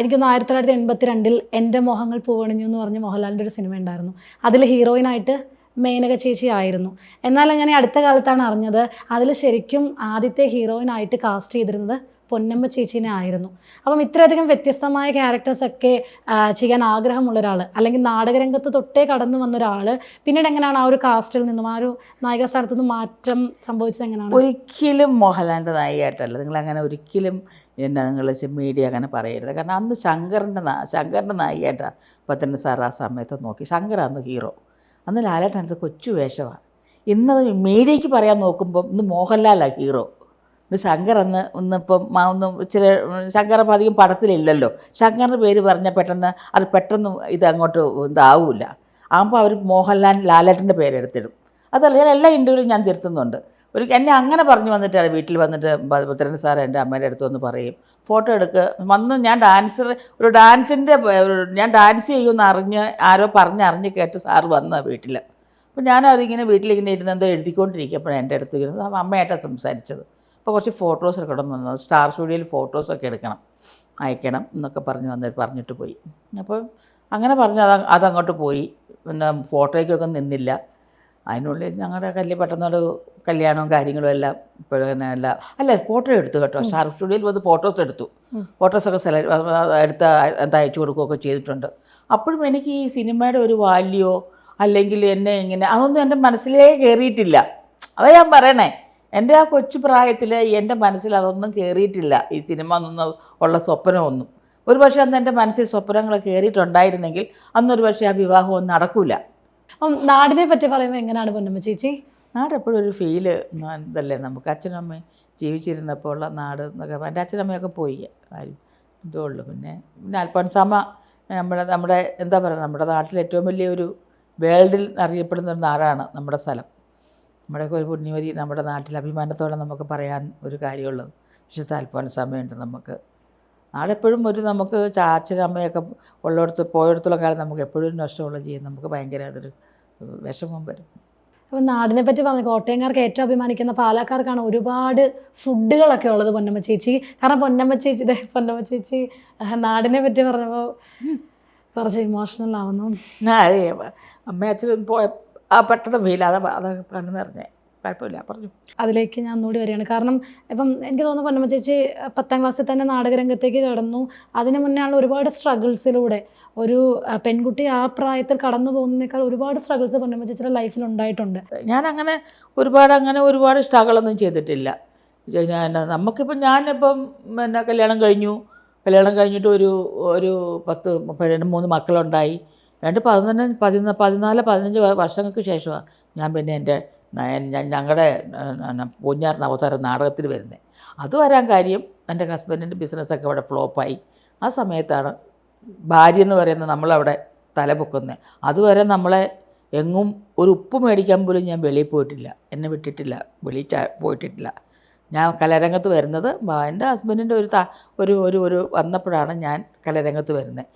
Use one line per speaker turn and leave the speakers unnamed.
എനിക്കൊന്ന് ആയിരത്തി തൊള്ളായിരത്തി എൺപത്തി രണ്ടിൽ എന്റെ മോഹങ്ങൾ പൂവണിഞ്ഞു എന്ന് പറഞ്ഞ മോഹൻലാലിന്റെ ഒരു സിനിമ ഉണ്ടായിരുന്നു. അതിൽ ഹീറോയിനായിട്ട് മേനക ചേച്ചി ആയിരുന്നു. എന്നാൽ അങ്ങനെ അടുത്ത കാലത്താണ് അറിഞ്ഞത്. അതിൽ ശരിക്കും ആദ്യത്തെ ഹീറോയിനായിട്ട് കാസ്റ്റ് ചെയ്തിരുന്നത് പൊന്നമ്മ ചേച്ചീനെ ആയിരുന്നു. അപ്പം ഇത്രയധികം വ്യത്യസ്തമായ ക്യാരക്ടേഴ്സ് ഒക്കെ ആ, ചെയ്യാൻ ആഗ്രഹമുള്ള ഒരാൾ അല്ലെങ്കിൽ നാടകരംഗത്ത് തൊട്ടേ കടന്നു വന്ന ഒരാൾ പിന്നീട് എങ്ങനെയാണ് ആ ഒരു കാസ്റ്റിൽ നിന്നും ആ ഒരു നായിക സ്ഥാനത്തു നിന്നും മാറ്റം സംഭവിച്ചത് എങ്ങനെയാണ്?
ഒരിക്കലും മോഹൻലാലിന്റെ നായികയായിട്ടല്ല. നിങ്ങൾ അങ്ങനെ ഒരിക്കലും എന്നെ നിങ്ങൾ മീഡിയ അങ്ങനെ പറയരുത്. കാരണം അന്ന് ശങ്കറിന്റെ ശങ്കറിന്റെ നായികയായിട്ടാണ് പത്തനംതിട്ട സാർ ആ സമയത്ത് നോക്കി. ശങ്കർ അന്ന് ഹീറോ അന്ന് ലാലേട്ടൻ അടുത്ത് കൊച്ചു വേഷമാണ് ഇന്നത് മീഡിയയ്ക്ക് പറയാൻ നോക്കുമ്പോൾ ഇന്ന് മോഹൻലാലാണ് ഹീറോ ഇന്ന് ശങ്കർ എന്ന് ഒന്നിപ്പം മാ- ഒന്ന് ഇച്ചിരി ശങ്കർ അപ്പം അധികം പടത്തിലില്ലല്ലോ. ശങ്കറിന്റെ പേര് പറഞ്ഞാൽ പെട്ടെന്ന് അത് പെട്ടെന്ന് ഇത് അങ്ങോട്ട് ഇതാവില്ല ആകുമ്പോൾ അവർ മോഹൻലാൽ ലാലേട്ടന്റെ പേരെടുത്തിടും. ഞാൻ എല്ലാ ഇന്റർവ്യൂവിലും ഞാൻ തിരുത്തുന്നുണ്ട്. ഒരു എന്നെ അങ്ങനെ പറഞ്ഞു വന്നിട്ടാണ് വീട്ടിൽ വന്നിട്ട് ഭദ്രൻ സാർ എന്റെ അമ്മേന്റെ അടുത്ത് വന്ന് പറയും ഫോട്ടോ എടുക്കുക വന്ന് ഞാൻ ഡാൻസർ ഒരു ഡാൻസിന്റെ ഞാൻ ഡാൻസ് ചെയ്യുമെന്ന് അറിഞ്ഞ് ആരോ പറഞ്ഞ് അറിഞ്ഞ് കേട്ട് സാർ വന്ന വീട്ടിൽ അപ്പോൾ ഞാൻ അതിങ്ങനെ വീട്ടിലിങ്ങനെ ഇരുന്ന് എന്തോ എഴുതിക്കൊണ്ടിരിക്കുമ്പോഴാണ് എന്റെ അടുത്ത് ഇരുന്നത് അമ്മയായിട്ടാണ് സംസാരിച്ചത്. അപ്പോൾ കുറച്ച് ഫോട്ടോസ് എടുക്കണം എന്ന്. വന്നത് സ്റ്റാർ സ്റ്റുഡിയോയിൽ ഫോട്ടോസൊക്കെ എടുക്കണം. അയക്കണം എന്നൊക്കെ പറഞ്ഞ് വന്നിട്ട് പറഞ്ഞിട്ട് പോയി. അപ്പോൾ അങ്ങനെ പറഞ്ഞ് അത് അതങ്ങോട്ട് പോയി. പിന്നെ ഫോട്ടോയ്ക്കൊക്കെ നിന്നില്ല. അതിനുള്ളിൽ ഞങ്ങളുടെ കല്ല് പെട്ടെന്നൊരു കല്യാണവും കാര്യങ്ങളും എല്ലാം പിന്നെ അല്ല. അല്ല ഫോട്ടോ എടുത്തു കേട്ടോ. സ്റ്റാർ സ്റ്റുഡിയോയിൽ വന്ന് ഫോട്ടോസ് എടുത്തു. ഫോട്ടോസൊക്കെ സെലക്ട് എടുത്ത് എന്താ അയച്ചു കൊടുക്കുകയൊക്കെ ചെയ്തിട്ടുണ്ട്. അപ്പോഴും എനിക്ക് ഈ സിനിമയുടെ ഒരു വാല്യോ അല്ലെങ്കിൽ എന്നെ ഇങ്ങനെ അതൊന്നും എന്റെ മനസ്സിലേ കയറിയിട്ടില്ല അതാ ഞാൻ പറയണേ. എന്റെ ആ കൊച്ചു പ്രായത്തിൽ എന്റെ മനസ്സിൽ അതൊന്നും കയറിയിട്ടില്ല ഈ സിനിമ എന്നൊന്നും ഉള്ള സ്വപ്നമൊന്നും ഒരു പക്ഷേ അന്ന് എന്റെ മനസ്സിൽ സ്വപ്നങ്ങൾ കയറിയിട്ടുണ്ടായിരുന്നെങ്കിൽ അന്നൊരു പക്ഷേ ആ വിവാഹം ഒന്നും നടക്കില്ല
അപ്പം നാടിനെ പറ്റി പറയുമ്പോൾ എങ്ങനെയാണ് പൊന്നമ്മ ചേച്ചി?
നാടെപ്പോഴും ഒരു ഫീൽ ഇതല്ലേ നമുക്ക് അച്ഛനമ്മയും ജീവിച്ചിരുന്നപ്പോൾ ഉള്ള നാട് എന്നൊക്കെ എന്റെ അച്ഛനമ്മയൊക്കെ പോയി. ആരും ഇതേ ഉള്ളൂ. പിന്നെ പിന്നെ അൽഫോൻസാമ്മ നമ്മുടെ നമ്മുടെ എന്താ പറയുക നമ്മുടെ നാട്ടിൽ ഏറ്റവും വലിയൊരു വേൾഡിൽ അറിയപ്പെടുന്ന ഒരു നാടാണ് നമ്മുടെ സ്ഥലം. നമ്മുടെയൊക്കെ ഒരു പുണ്യവതി നമ്മുടെ നാട്ടിൽ അഭിമാനത്തോടെ നമുക്ക് പറയാൻ ഒരു കാര്യമുള്ളത് വിശുദ്ധ അൽഫോൻസാമ്മയുണ്ട് നമുക്ക്. നാളെപ്പോഴും ഒരു നമുക്ക് ചാച്ചനമ്മയൊക്കെ ഉള്ളിടത്ത് പോയിടത്തോളം കാലം നമുക്ക് എപ്പോഴും നഷ്ടമുള്ള ചെയ്യും നമുക്ക് ഭയങ്കര അതൊരു വിഷമം വരും.
അപ്പം നാടിനെ പറ്റി പറഞ്ഞു കോട്ടയംകാർക്ക് ഏറ്റവും അഭിമാനിക്കുന്ന പാലക്കാർക്കാണ് ഒരുപാട് ഫുഡുകളൊക്കെ ഉള്ളത് പൊന്നമ്മ ചേച്ചി. കാരണം പൊന്നമ്മ ചേച്ചി പൊന്നമ്മ ചേച്ചി നാടിനെ പറ്റി പറഞ്ഞപ്പോൾ കുറച്ച് ഇമോഷണൽ ആവുന്നു.
അമ്മ അച്ഛനും പോയ ആ പെട്ടെന്ന് ഫീൽ അതാ അതൊക്കെ കണ്ണു നിറഞ്ഞേ കുഴപ്പമില്ല. പറഞ്ഞു.
അതിലേക്ക് ഞാൻ ഒന്നുകൂടി വരികയാണ്. കാരണം ഇപ്പം എനിക്ക് തോന്നുന്നു പൊന്നമ്മ ചേച്ചി പത്താം ക്ലാസ്സിൽ തന്നെ നാടകരംഗത്തേക്ക് കടന്നു. അതിന് മുന്നേ ഉള്ള ഒരുപാട് സ്ട്രഗിൾസിലൂടെ ഒരു പെൺകുട്ടി ആ പ്രായത്തിൽ കടന്നു പോകുന്നതിനേക്കാൾ ഒരുപാട് സ്ട്രഗിൾസ് പൊന്നമ്മ ചേച്ചിയുടെ ലൈഫിൽ ഉണ്ടായിട്ടുണ്ട്.
ഞാൻ അങ്ങനെ ഒരുപാട് അങ്ങനെ ഒരുപാട് സ്ട്രഗിളൊന്നും ചെയ്തിട്ടില്ല. ഞാൻ നമുക്കിപ്പം ഞാനിപ്പം പിന്നെ കല്യാണം കഴിഞ്ഞു. കല്യാണം കഴിഞ്ഞിട്ട് ഒരു ഒരു പത്ത് രണ്ട് മൂന്ന് മക്കളുണ്ടായി. രണ്ട് പതിനൊന്ന് പതിനാ പതിനാല് പതിനഞ്ച് വർഷങ്ങൾക്ക് ശേഷമാണ് ഞാൻ പിന്നെ എന്റെ ഞങ്ങളുടെ പൂഞ്ഞാറിന് അവതാരം നാടകത്തിൽ വരുന്നത് അത് വരാൻ കാര്യം എന്റെ ഹസ്ബൻഡിന്റെ ബിസിനസ്സൊക്കെ അവിടെ ഫ്ലോപ്പായി. ആ സമയത്താണ് ഭാര്യ എന്ന് പറയുന്നത് നമ്മളവിടെ തലപൊക്കുന്നത് അതുവരെ നമ്മളെ എങ്ങും ഒരു ഉപ്പ് മേടിക്കാൻ പോലും ഞാൻ വെളിയിൽ പോയിട്ടില്ല. എന്നെ വിട്ടിട്ടില്ല. വെളിയിൽ പോയിട്ടില്ല. ഞാൻ കലാരംഗത്ത് വരുന്നത് എന്റെ ഹസ്ബൻഡിന്റെ ഒരു ത ഒരു ഒരു ഒരു വന്നപ്പോഴാണ് ഞാൻ കലാരംഗത്ത് വരുന്നത്